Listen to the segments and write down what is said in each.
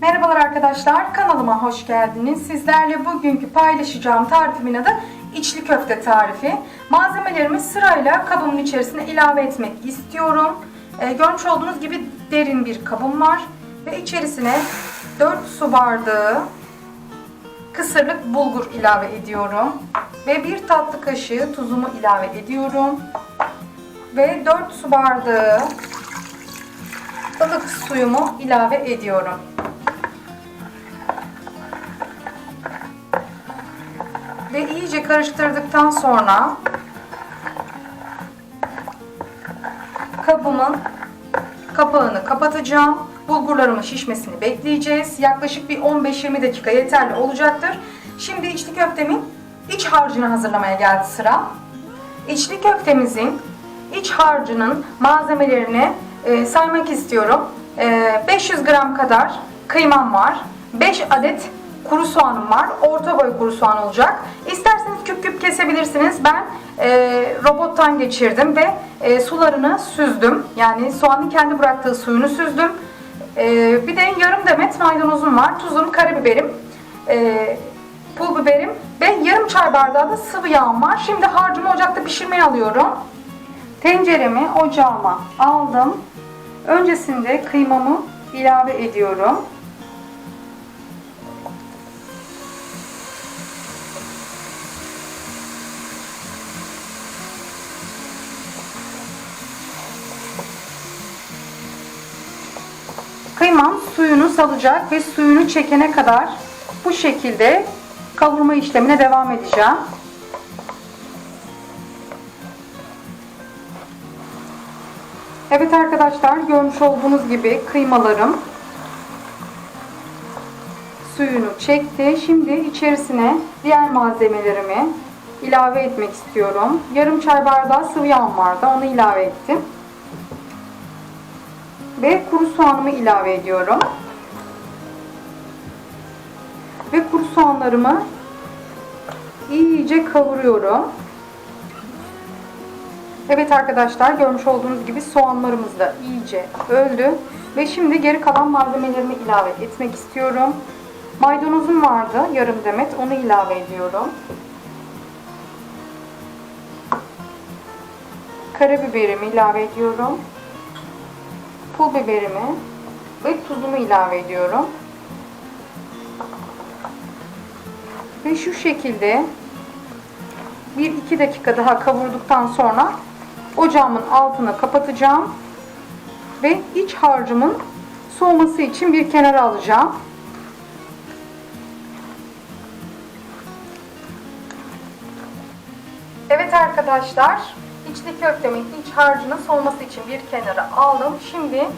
Merhabalar arkadaşlar, kanalıma hoş geldiniz. Sizlerle bugünkü paylaşacağım tarifimin adı içli köfte tarifi. Malzemelerimi sırayla kabımın içerisine ilave etmek istiyorum. Ee, görmüş olduğunuz gibi derin bir kabım var. Ve içerisine 4 su bardağı kısırlık bulgur ilave ediyorum. Ve 1 tatlı kaşığı tuzumu ilave ediyorum. Ve 4 su bardağı ılık suyumu ilave ediyorum. İyice karıştırdıktan sonra kabımın kapağını kapatacağım. Bulgurlarımın şişmesini bekleyeceğiz. Yaklaşık bir 15-20 dakika yeterli olacaktır. Şimdi içli köftemin iç harcını hazırlamaya geldi sıra. İçli köftemizin iç harcının malzemelerini e, saymak istiyorum. E, 500 gram kadar kıymam var. 5 adet kuru soğanım var. Orta boy kuru soğan olacak. İsterseniz küp küp kesebilirsiniz. Ben e, robottan geçirdim ve e, sularını süzdüm. Yani soğanın kendi bıraktığı suyunu süzdüm. E, bir de yarım demet maydanozum var. Tuzum, karabiberim, e, pul biberim ve yarım çay bardağı da sıvı yağım var. Şimdi harcımı ocakta pişirmeye alıyorum. Tenceremi ocağıma aldım. Öncesinde kıymamı ilave ediyorum. Kıymam suyunu salacak ve suyunu çekene kadar bu şekilde kavurma işlemine devam edeceğim. Evet arkadaşlar görmüş olduğunuz gibi kıymalarım suyunu çekti. Şimdi içerisine diğer malzemelerimi ilave etmek istiyorum. Yarım çay bardağı sıvı yağım vardı. Onu ilave ettim. Ve kuru soğanımı ilave ediyorum. Ve kuru soğanlarımı iyice kavuruyorum. Evet arkadaşlar görmüş olduğunuz gibi soğanlarımız da iyice öldü. Ve şimdi geri kalan malzemelerimi ilave etmek istiyorum. Maydanozum vardı yarım demet onu ilave ediyorum. Karabiberimi ilave ediyorum. Pul biberimi ve tuzumu ilave ediyorum. Ve şu şekilde 1-2 dakika daha kavurduktan sonra ocağımın altını kapatacağım ve iç harcımın soğuması için bir kenara alacağım. Evet arkadaşlar, içli köftemin iç harcının soğuması için bir kenara aldım. Şimdi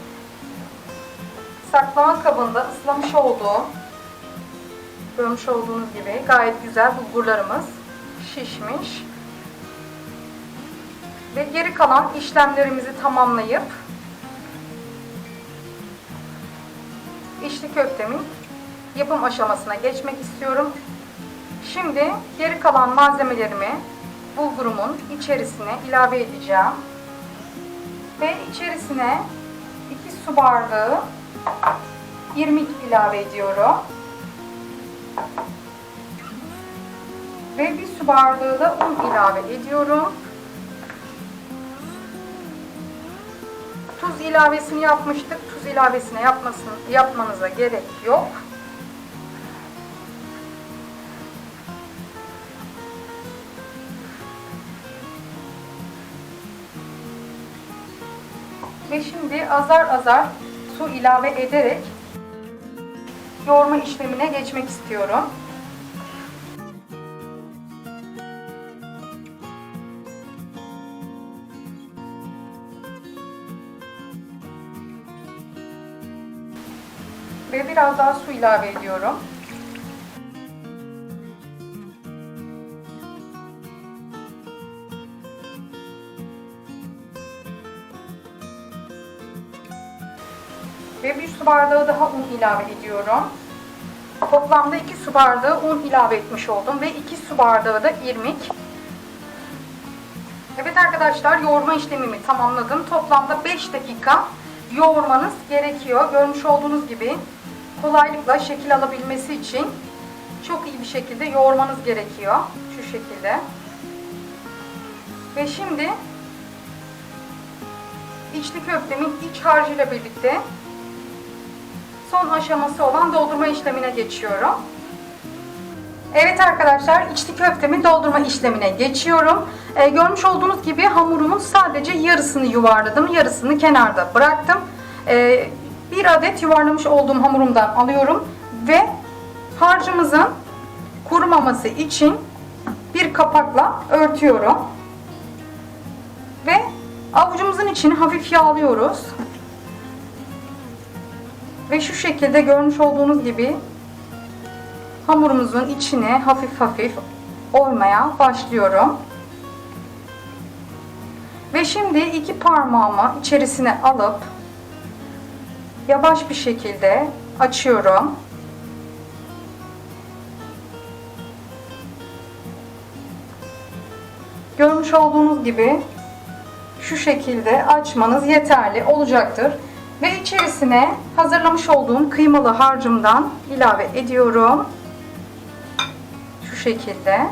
saklama kabında ıslamış olduğum görmüş olduğunuz gibi gayet güzel bulgurlarımız şişmiş. Ve geri kalan işlemlerimizi tamamlayıp içli köftemin yapım aşamasına geçmek istiyorum. Şimdi geri kalan malzemelerimi bulgurumun içerisine ilave edeceğim. Ve içerisine 2 su bardağı irmik ilave ediyorum. Ve bir su bardağı da un ilave ediyorum. Tuz ilavesini yapmıştık. Tuz ilavesini yapmasın, yapmanıza gerek yok. Ve şimdi azar azar su ilave ederek yoğurma işlemine geçmek istiyorum. Ve biraz daha su ilave ediyorum. Ve bir su bardağı daha un ilave ediyorum. Toplamda 2 su bardağı un ilave etmiş oldum ve 2 su bardağı da irmik. Evet arkadaşlar yoğurma işlemimi tamamladım. Toplamda 5 dakika yoğurmanız gerekiyor. Görmüş olduğunuz gibi kolaylıkla şekil alabilmesi için çok iyi bir şekilde yoğurmanız gerekiyor. Şu şekilde. Ve şimdi içli köftemin iç harcıyla birlikte son aşaması olan doldurma işlemine geçiyorum. Evet arkadaşlar içli köftemi doldurma işlemine geçiyorum. Ee, görmüş olduğunuz gibi hamurumun sadece yarısını yuvarladım. Yarısını kenarda bıraktım. Ee, bir adet yuvarlamış olduğum hamurumdan alıyorum. Ve harcımızın kurumaması için bir kapakla örtüyorum. Ve avucumuzun içini hafif yağlıyoruz. Ve şu şekilde görmüş olduğunuz gibi hamurumuzun içine hafif hafif oymaya başlıyorum. Ve şimdi iki parmağımı içerisine alıp yavaş bir şekilde açıyorum. Görmüş olduğunuz gibi şu şekilde açmanız yeterli olacaktır. Ve içerisine hazırlamış olduğum kıymalı harcımdan ilave ediyorum. Şu şekilde.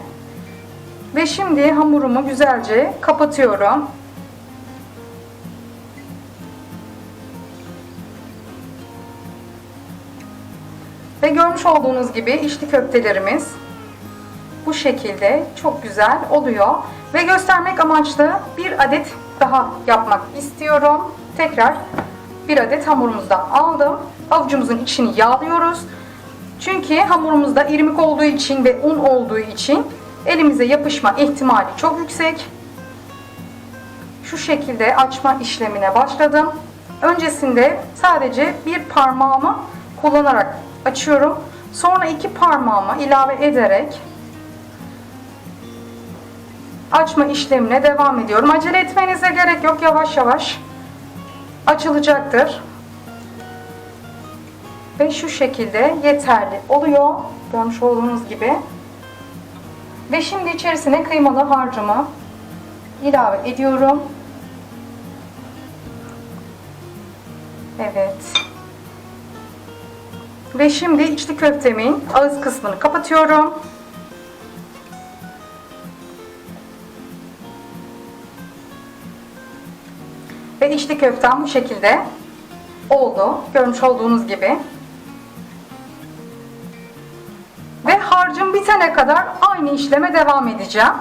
Ve şimdi hamurumu güzelce kapatıyorum. Ve görmüş olduğunuz gibi içli köftelerimiz bu şekilde çok güzel oluyor. Ve göstermek amaçlı bir adet daha yapmak istiyorum. Tekrar bir adet hamurumuzdan aldım. Avucumuzun içini yağlıyoruz. Çünkü hamurumuzda irmik olduğu için ve un olduğu için elimize yapışma ihtimali çok yüksek. Şu şekilde açma işlemine başladım. Öncesinde sadece bir parmağımı kullanarak açıyorum. Sonra iki parmağımı ilave ederek açma işlemine devam ediyorum. Acele etmenize gerek yok. Yavaş yavaş açılacaktır. Ve şu şekilde yeterli oluyor. Görmüş olduğunuz gibi. Ve şimdi içerisine kıymalı harcımı ilave ediyorum. Evet. Ve şimdi içli köftemin ağız kısmını kapatıyorum. Ve içli köftem bu şekilde oldu. Görmüş olduğunuz gibi. Ve harcım bitene kadar aynı işleme devam edeceğim.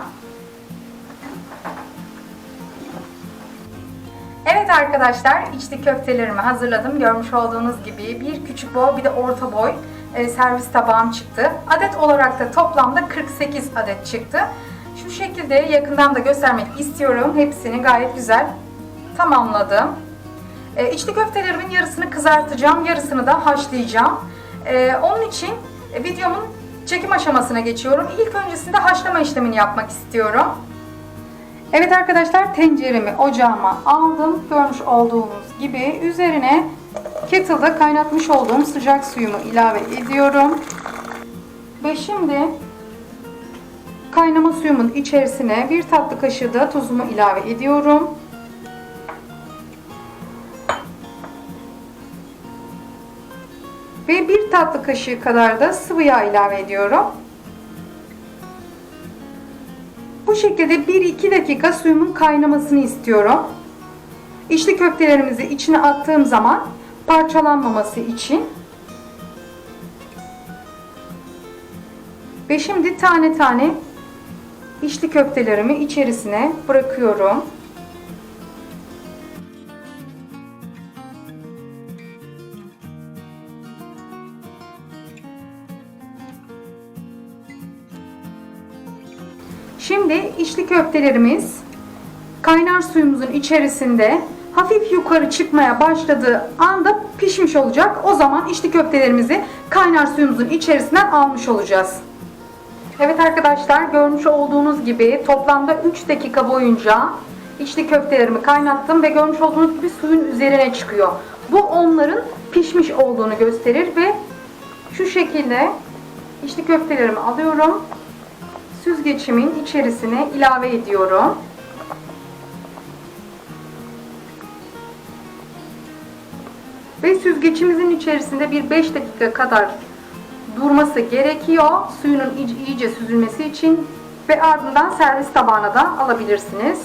Evet arkadaşlar içli köftelerimi hazırladım. Görmüş olduğunuz gibi bir küçük boy bir de orta boy e, servis tabağım çıktı. Adet olarak da toplamda 48 adet çıktı. Şu şekilde yakından da göstermek istiyorum. Hepsini gayet güzel tamamladım. E, içli köftelerimin yarısını kızartacağım, yarısını da haşlayacağım. E, onun için e, videomun çekim aşamasına geçiyorum. İlk öncesinde haşlama işlemini yapmak istiyorum. Evet arkadaşlar tenceremi ocağıma aldım. Görmüş olduğunuz gibi üzerine kettle'da kaynatmış olduğum sıcak suyumu ilave ediyorum. Ve şimdi kaynama suyumun içerisine bir tatlı kaşığı da tuzumu ilave ediyorum. Ve bir tatlı kaşığı kadar da sıvı yağ ilave ediyorum. Bu şekilde 1-2 dakika suyumun kaynamasını istiyorum. İçli köftelerimizi içine attığım zaman parçalanmaması için. Ve şimdi tane tane içli köftelerimi içerisine bırakıyorum. Şimdi içli köftelerimiz kaynar suyumuzun içerisinde hafif yukarı çıkmaya başladığı anda pişmiş olacak. O zaman içli köftelerimizi kaynar suyumuzun içerisinden almış olacağız. Evet arkadaşlar görmüş olduğunuz gibi toplamda 3 dakika boyunca içli köftelerimi kaynattım ve görmüş olduğunuz gibi suyun üzerine çıkıyor. Bu onların pişmiş olduğunu gösterir ve şu şekilde içli köftelerimi alıyorum süzgecimin içerisine ilave ediyorum. Ve süzgecimizin içerisinde bir 5 dakika kadar durması gerekiyor. Suyunun iyice süzülmesi için ve ardından servis tabağına da alabilirsiniz.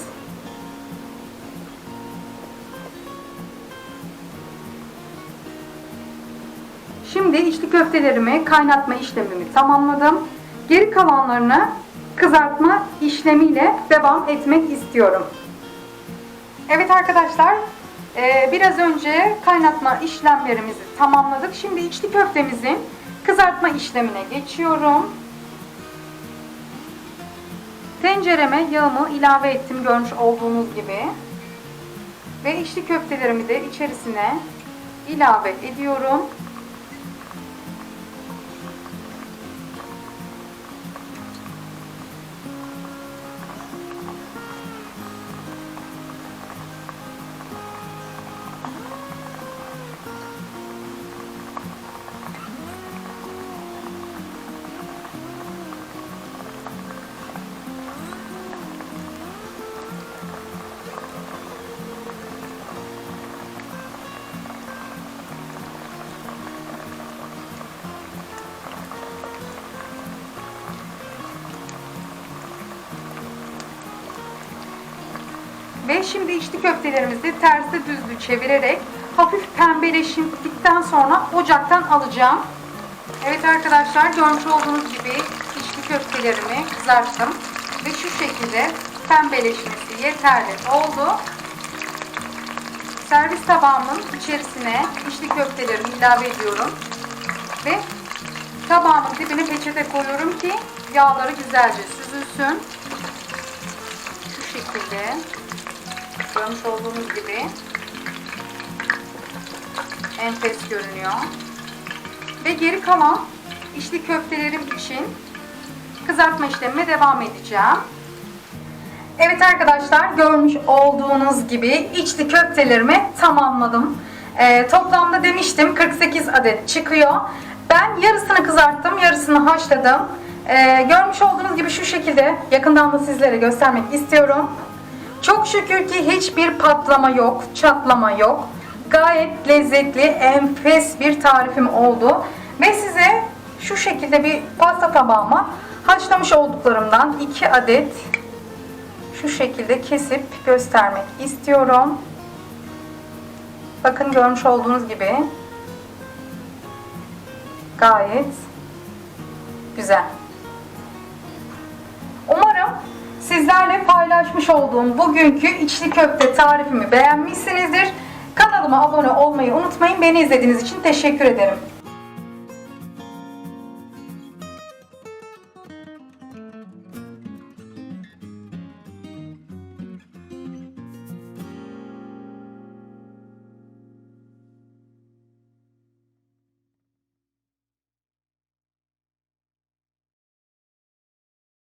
Şimdi içli köftelerimi kaynatma işlemimi tamamladım. Geri kalanlarını kızartma işlemiyle devam etmek istiyorum. Evet arkadaşlar, e, biraz önce kaynatma işlemlerimizi tamamladık. Şimdi içli köftemizin kızartma işlemine geçiyorum. Tencereme yağımı ilave ettim görmüş olduğunuz gibi. Ve içli köftelerimi de içerisine ilave ediyorum. Ve şimdi içli köftelerimizi tersi düzlü çevirerek hafif pembeleştikten sonra ocaktan alacağım. Evet arkadaşlar görmüş olduğunuz gibi içli köftelerimi kızarttım. Ve şu şekilde pembeleşmesi yeterli oldu. Servis tabağımın içerisine içli köftelerimi ilave ediyorum. Ve tabağımın dibine peçete koyuyorum ki yağları güzelce süzülsün. Şu şekilde. Görmüş olduğunuz gibi enfes görünüyor. Ve geri kalan içli köftelerim için kızartma işlemime devam edeceğim. Evet arkadaşlar görmüş olduğunuz gibi içli köftelerimi tamamladım. Ee, toplamda demiştim 48 adet çıkıyor. Ben yarısını kızarttım, yarısını haşladım. Ee, görmüş olduğunuz gibi şu şekilde yakından da sizlere göstermek istiyorum. Çok şükür ki hiçbir patlama yok, çatlama yok. Gayet lezzetli, enfes bir tarifim oldu. Ve size şu şekilde bir pasta tabağıma haşlamış olduklarımdan 2 adet şu şekilde kesip göstermek istiyorum. Bakın görmüş olduğunuz gibi gayet güzel. Sizlerle paylaşmış olduğum bugünkü içli köfte tarifimi beğenmişsinizdir. Kanalıma abone olmayı unutmayın. Beni izlediğiniz için teşekkür ederim.